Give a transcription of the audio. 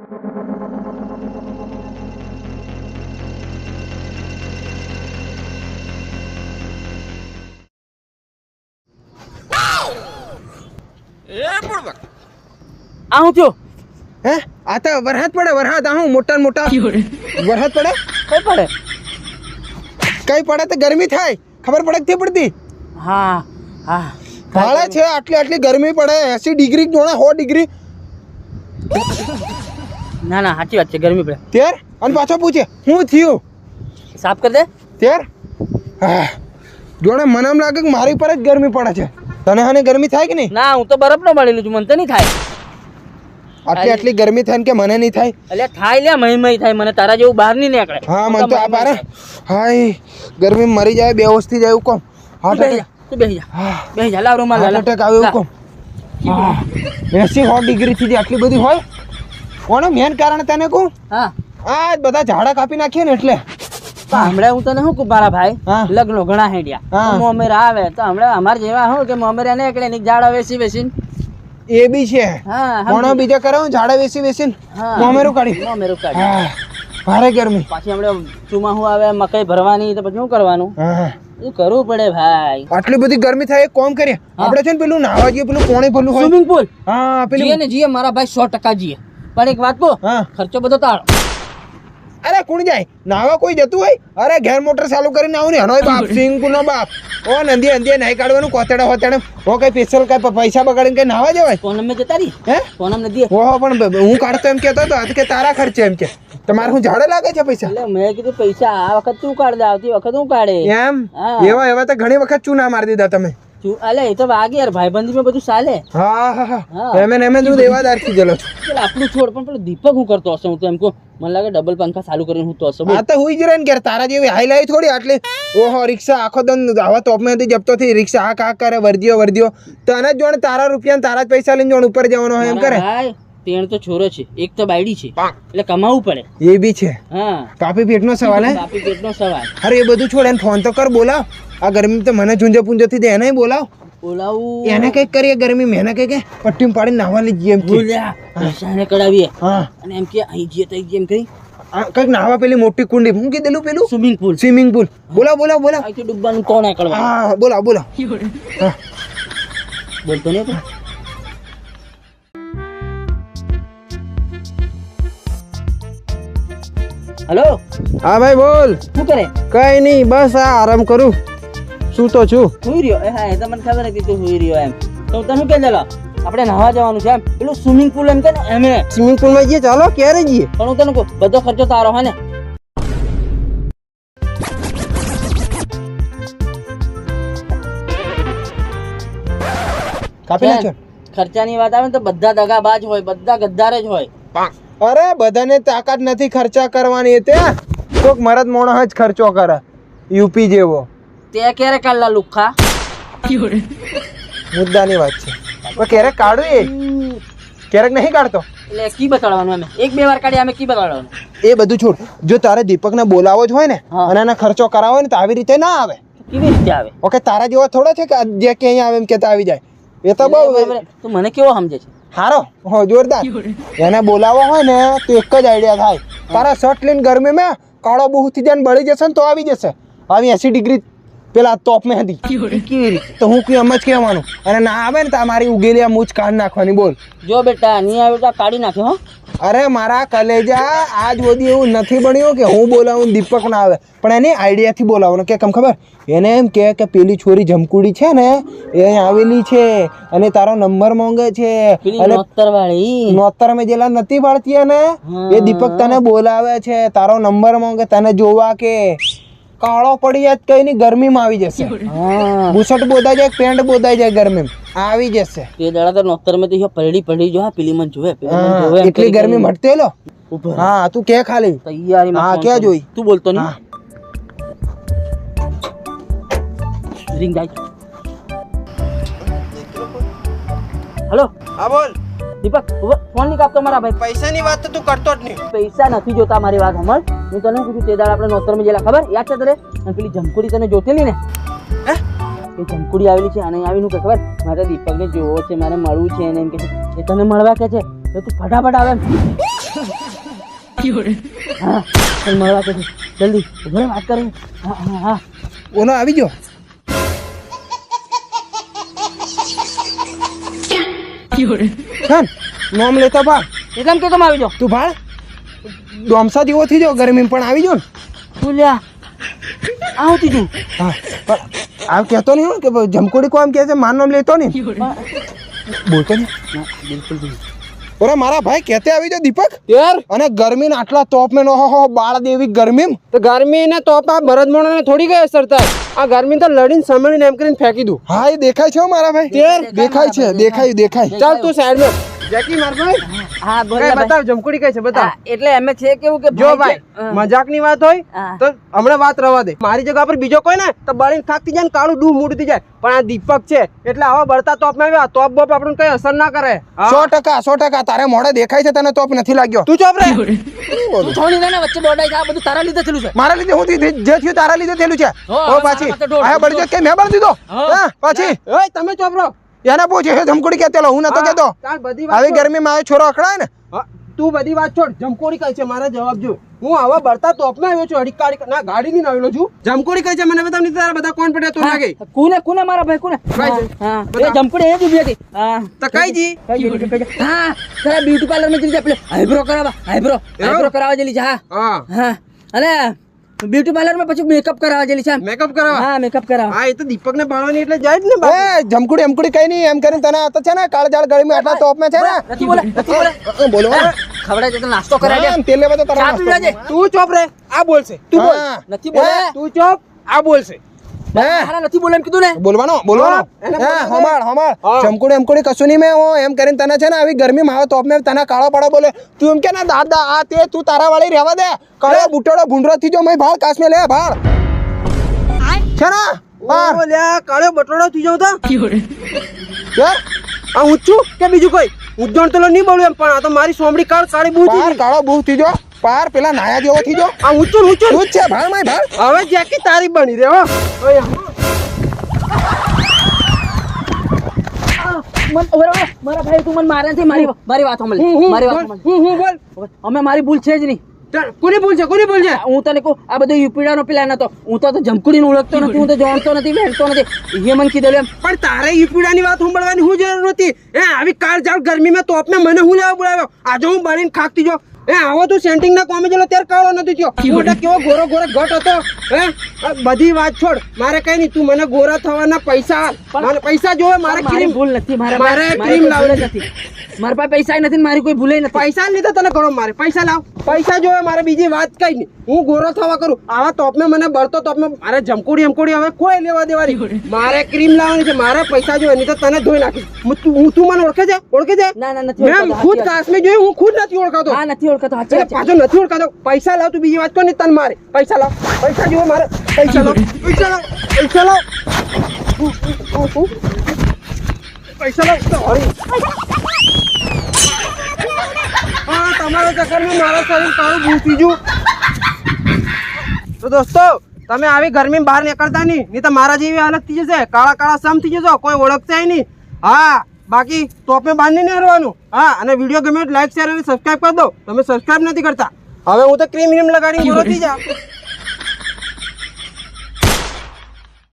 આ થયો? હે? આ તો વરસાદ પડે વરસાદ. આવું મોટા મોટા. વરસાદ પડે? કઈ પડે? કઈ પડે તો ગરમી થાય. ખબર પડે કે પડતી? હા હા. છે આટલી આટલી ગરમી પડે. એસી ડિગ્રી જોણે સો ડિગ્રી. ના ના સાચી વાત છે ગરમી પડે. તેર? અને પાછો પૂછે હું થયું? સાફ કરી દે. તેર? હા જોણે મને એમ લાગે કે મારી પર જ ગરમી પડે છે. તને હને ગરમી થાય કે નહીં? ના હું તો બરફ નો મળેલું છું મને તો નહીં થાય. આટલી આટલી ગરમી થાય કે મને નહીં થાય? એટલે થાય લે મહી મહી થાય મને તારા જેવું બહાર નહીં નીકળે. હા મને તો આ બારે. હાય ગરમી મરી જાય બે થઈ જાય એવું કોમ. હાર્ટ જા તું બેહી જા. બેહી જા લાવ રૂમાલ હાર્ટ. એટેક આવે એવું કોમ. એસી સો ડિગ્રી થી આટલી બધી હોય કોને મેન કારણ તને કહું? હા. આ બધા ઝાડા કાપી નાખીએ ને એટલે. હમણાં હું તને શું કહું મારા ભાઈ? લગ્નો ઘણા હેડ્યા. મોમેર આવે. તો હમણાં અમાર જેવા હું કે મોમેર ને એકડે ની ઝાડા વેસી વેસીને એ બી છે. કોણો બીજા કરે હું ઝાડા વેસી બેસીને મોમેરું કાઢી. મોમેરું કાઢી. ભારે ગરમી. પાછી હમણાં ચોમાસું આવે મકાઈ ભરવાની તો પછી શું કરવાનું? એ કરવું પડે ભાઈ? આટલી બધી ગરમી થાય એક કોમ કરીએ. આપણે છે ને પેલું નાવા જઈએ પેલું કોણે હોય? સ્વિમિંગ પુલ હા જીએ પેલું ને જીએ મારા ભાઈ સો ટકા જીએ પણ એક વાત કહું હા. ખર્ચો બધો તારો. અરે કોણ જાય? નાવા કોઈ જતું હોય? અરે ઘેર મોટર ચાલુ કરીને આવું ને હનોય બાપ સિંગ નો બાપ. ઓ નંદી અંદી નહીં કાઢવાનું કોતડા હોતડે. ઓ કઈ પેશલ કઈ પૈસા બગાડીને કઈ નાવા જવાય? સોનમ મેં જતા રહી? હે? સોનમ નદી ઓહો પણ હું કાઢતો એમ કેતો હતો કે તારા ખર્ચે એમ કે. તમારે હું ઝાડે લાગે છે પૈસા? એટલે મેં કીધું પૈસા આ વખત તું કાઢ દે આવતી વખત હું કાઢે. એમ? એવા એવા તો ઘણી વખત ચૂના મારી દીધા તમે. અલે એ તો વાગે યાર ભાઈબંધી માં બધું ચાલે. હા હા હા. હા. એમ એમ હું દેવાદારથી છું આપણું છોડ પણ પેલો દીપક હું કરતો હશે હું તો એમ કહું મને લાગે ડબલ પંખા ચાલુ કરીને હું તો હશે બોલ. આ તો હુઈ જ રહે ને કે તારા જેવી હાઈ લાઈ થોડી આટલે. ઓહો રિક્ષા આખો દન આવા તોપમાંથી જપતો થી રિક્ષા આ કા કરે વર્દીઓ વર્દીઓ. તને જોણ તારા રૂપિયા ને તારા જ પૈસા લઈને જોણ ઉપર જવાનો હોય એમ કરે. ભાઈ તેણ તો છોરો છે એક તો બાયડી છે. એટલે કમાવું પડે. એ બી છે. હા. પાપી પેટનો સવાલ હે? પાપી પેટનો સવાલ. અરે એ બધું છોડ એને ફોન તો કર બોલાવ. આ ગરમી તો મને ઝુંઝે પૂંજો થી એને બોલાવ. બોલાવું. એને કંઈક કરીએ ગરમી મેને કઈ કે પટ્ટી પાડી નાવા લઈ જઈએ એમ બોલ્યા હા. અને એમ કે અહીં જઈએ તો અહીં જેમ કરી. કંઈક નાવા પેલી મોટી કુંડી હું કીધેલું પેલું? Swimming pool. Swimming pool. બોલા બોલા બોલા અહીંથી ડૂબવાનું કોણ નીકળવા હા બોલા બોલા બોલતો નહીં હેલો? હા ભાઈ બોલ. શું કરે? કઈ નહીં બસ આ આરામ કરું. શું તો છું. હુઈ રહ્યો? એ હા એ તો મને ખબર હતી તું હુઈ રહ્યો એમ. તો હું તને શું દેલો આપણે નહાવા જવાનું છે એમ. પેલું સ્વિમિંગ પુલ એમ કે ને એમ સ્વિમિંગ પુલમાં જઈએ ચાલો ક્યારે જઈએ? પણ હું તને કહું બધો ખર્ચો તારો હે ને? કાપી નાખ્યો? ખર્ચાની વાત આવે ને તો બધા દગાબાજ હોય બધા ગદ્દાર જ હોય. અરે બધાને તાકાત નથી ખર્ચા કરવાની તે. કોક મરદ મોણસ જ ખર્ચો કરે યુપી જેવો. તે ક્યારે કાઢલા મુદ્દા મુદ્દાની વાત છે. પણ ક્યારેક કાઢું એ? ક્યારેક નહીં કાઢતો? એટલે કી બતાડવાનું અમે એક બે વાર કાઢી અમે કી બતાડવાનું? એ બધું છોડ. જો તારે દીપકને બોલાવો જ હોય ને અને એને ખર્ચો કરાવો હોય ને તો આવી રીતે ના આવે. કેવી રીતે આવે? ઓકે તારા જેવા થોડા છે કે જે કે અહીંયા આવે એમ કેતા આવી જાય? એ તો બહુ તું મને કેવો સમજે છે? હારો. હો જોરદાર. એને બોલાવો હોય ને તો એક જ આઈડિયા થાય. તારા શર્ટ લઈને ગરમીમાં કાળો બહુ થઈ જાય ને બળી જશે ને તો આવી જશે. આવી એસી ડિગ્રી પેલા તોપમાં હતી. તો હું કયું એમ જ કહેવાનું અને ના આવે ને તમારી ઉગેલી આ મૂછ કાઢ નાખવાની બોલ. જો બેટા નહીં આવે તો કાઢી નાખ્યો હો. અરે મારા કલેજા આજ સુધી એવું નથી બન્યું કે હું બોલાવું દીપક ના આવે. પણ એની આઈડિયાથી બોલાવવાનું. કે કેમ ખબર? એને એમ કે કે પેલી છોરી જમકુડી છે ને એ આવેલી છે અને તારો નંબર માંગે છે. અને નોતર મેં જેલા નથી પાડતી ને એ દીપક તને બોલાવે છે. તારો નંબર માંગે તને જોવા કે. કાળો પડી જાય કઈ ની ગરમીમાં આવી જશે. બુશર્ટ બોદાઈ જાય પેન્ટ બોદાઈ જાય ગરમીમાં. આવી જશે. એ દાડા તો નોતર મેં તો પલડી પલડી જો હા પેલી મન જોવે એટલી ગરમી મટતી લો હા તું કે ખાલી. તૈયારી હા, કે જોઈ? તું બોલતો નહીં. રિંગ જાય. હલો. હા બોલ. દીપક ફોન નહીં કાપતો મારા ભાઈ. પૈસાની વાત તો તું કરતો જ નહીં. પૈસા નથી જોતા મારી વાત સમજ હું તને કીધું? તે દાડ આપણે નોતરમાં જેલા ખબર? યાદ છે તને? અને પેલી જમકુડી તને જોતેલી ને? હે? એ જમકુડી આવેલી છે અને આવી નું કે ખબર? મારે દીપકને જોવો છે મારે મળવું છે એને એમ કે છે એ તને મળવા કે છે? તો તું ફટાફટ આવે હા મળવા મળવા છે. જલ્દી ઊભો વાત કરી. હા હા હા. ઓનો આવી ગયો? નોમ લેતા ભાળ એટલે કે તમે આવી જાઓ તું ભાળ. ડોમસા જેવો થઈ જાઓ ગરમી પણ આવી જાવ ને. બોલ્યા આવતી તું. હા પણ આ કહેતો નહીં કે ભાઈ જમકોડી કોમ કહે છે માર નામ લેતો નહીં. બોલતો નહીં. બિલકુલ નહીં. ઓરે મારા ભાઈ કેતે આવી જાવ દીપક. યાર. અને ગરમી આટલા તોપ મેં હો હો બાળ દેવી ગરમી તો ગરમી ને તોપ આ ભરતમોણા ને થોડી ગયો અસર થાય? આ ગરમી તો લડીને સમણીને એમ કરીને ફેંકી દઉં. હા એ દેખાય છે હો મારા ભાઈ. તેર. દેખાય છે દેખાય દેખાય ચાલ તું સાઈડમાં. જેકી માર ભાઈ? હા બોલ બતાવ જમકુડી કઈ છે બતાવ. એટલે એમ છે કેવું કે જો ભાઈ ભાઈ મજાકની વાત હોય તો હમણાં વાત રવા દે. મારી જગ્યા પર બીજો કોઈ ને તો બળીને થાકતી જાય ને કાળું ડૂ મૂડતી જાય. પણ આ દીપક છે એટલે આવા બળતા તોપમાં આવ્યા. તોપ બોપ આપણને કઈ અસર ના કરે. સો ટકા સો ટકા તારે મોડે દેખાય છે તને તોપ નથી લાગ્યો. તું ચોપ રે. તું છોડી દે વચ્ચે બોડાઈ આ બધું તારા લીધે થયેલું છે. મારા લીધે હું જે થયું તારા લીધે થયેલું છે? ઓ પાછી. આ બળજો કે મેં બળ દીધો? હા. પાછી. ઓય તમે ચોપ રહો એને પૂછે છે જમકોડી કહેતો હું નતો કહેતો ચાલ બધી વાત આવી. ગરમીમાં આવે છોરો અકળાય ને? તું બધી વાત છોડ. જમકોડી કઈ છે મારા જવાબ જો. હું આવા બળતા તોપમાં આવ્યો છું અડીકાડી ના ગાડી ની આવેલો છું. જમકોડી કઈ છે મને બધા ની તારા બધા કોણ પડ્યા તો લાગે. કુને કુને મારા ભાઈ કુને? ભાઈ હા, એ જમકડી એ જ ઊભી હતી. હા. તો કઈ જી? હા તારા બ્યુટી પાર્લરમાં જઈ આપણે આઈબ્રો કરાવા આઈબ્રો આઈબ્રો કરાવવા જલી જા. હા હા. હા. અને બ્યુટી પાર્લરમાં પછી મેકઅપ કરાવવા જેલી છે મેકઅપ કરાવવા? હા મેકઅપ કરાવવા. હા એ તો દીપક ને બાળવાની એટલે જાય જ ને બાપ. એ જમકુડી એમકુડી કઈ નહીં એમ કરીને તને આ તો છે ને? કાળજાળ ગરમી આટલા તોપમાં છે ને? નથી બોલે નથી બોલે. બોલો. ખવડાય તો નાસ્તો કરાય દે તેલ લેવા તો તારા નાસ્તો. તું ચોપ રે આ બોલશે. તું બોલ. નથી બોલે. તું ચોપ આ બોલશે. નથી બોલે એમ કીધું ને? બોલવાનો બોલવાનો. હમાળ હમાળ. હા. એમકુડી કશું નહીં મેં હું એમ કરીને તને છે ને આવી ગરમીમાં આવે તો મેં તને કાળો પાડો બોલે. તું એમ કે ને દાદા આ તે તું તારા વાળી રહેવા દે. કાળો બુટડો ભૂંડરો થી જો મેં ભાળ કાશ મેં લે ભાળ. છે ને? બાર ઓ લ્યા કાળો બટોડો થઈ જાવ તો. આ ઊંચું કે બીજું કોઈ? ઊંચણ તો નહીં બોલું એમ પણ આ તો મારી સોમડી કાળ કાળી બહુ થઈ કાળો બહુ થી જો પાર પેલા નાયા જેવો થઈ જો આ ઊંચું ઊંચું. તું છે ભાળ માય ભાળ હવે જેકી તારી બની રે હો. ઓય. મન ઓરે મારા ભાઈ તું મને મારે મારી મારી વાત સાંભળ. મારી વાત હું હું બોલ. અમે મારી ભૂલ છે જ નહીં. કોની ભૂલ છે કોની ભૂલ છે? હું તને કહું આ બધો યુપીડાનો પ્લાન હતો હું તો જમકુડીને ઓળખતો નથી હું તો જાણતો નથી વહેતો નથી. એ મને કીધેલું એમ. પણ તારે યુપીડાની વાત સાંભળવાની હું જરૂર નથી એ આવી કાળ જાળ ગરમીમાં તોપને મને હું લેવા બોલાવ્યો? આજે હું બળીને ખાકતી જો. એ આવો તું સેન્ટિંગ ના કોમે જેલો ત્યારે કાળો નથી થયો. હું કેવો ગોરો ગોરો ઘટ હતો. હે? બધી વાત છોડ. મારે કઈ નહીં તું મને ગોરા થવાના પૈસા. મને પૈસા જોવે મારે ક્રીમ ભૂલ નથી. મારા મારે ક્રીમ લાવવાની. નથી. મારા પાસે પૈસા નથી મારી કોઈ ભૂલે નથી. પૈસા લીધે તને ઘણો મારે. પૈસા લાવ. પૈસા જોવે મારે બીજી વાત કઈ નહીં હું ગોરો થવા કરું. આવા તોપમાં મને બળતો તોપમાં મારે જમકુડી એમકુડી હવે કોઈ લેવા દેવાની મારે ક્રીમ લાવવાની છે. મારે પૈસા જોવે નહીં તો તને ધોઈ નાખીશ. હું તું મને ઓળખે છે? ઓળખે છે? ના ના નથી મેં ખુદ કાશ્મીર જોયું હું ખુદ નથી ઓળખાતો. હા નથી ઓળખાતો. સાચી એટલે છે. પાછો નથી ઓળખતો. પૈસા લાવ તું બીજી વાત કર ને તને મારે? પૈસા લાવ. પૈસા જોવે મારે. પૈસા લાવ. પૈસા લાવ. પૈસા લાવ. પૈસા લાવ. તો હરી. હા તમારા ચક્કરમાં મારા શરીર તારું ભૂસી જુ તો દોસ્તો તમે આવી ગરમી બહાર નીકળતા નહીં. નહીં તો મારા જેવી હાલત થઈ જશે. કાળા કાળા સમ થઈ જશો. કોઈ ઓળખશે નહીં. હા બાકી ટોપે બાંધીને નહીં રહેવાનું. હા અને વીડિયો ગમે લાઈક શેર અને સબસ્ક્રાઈબ કરી દો. તમે સબસ્ક્રાઈબ નથી કરતા. હવે હું તો ક્રીમ વીમ લગાડીને થઈ જા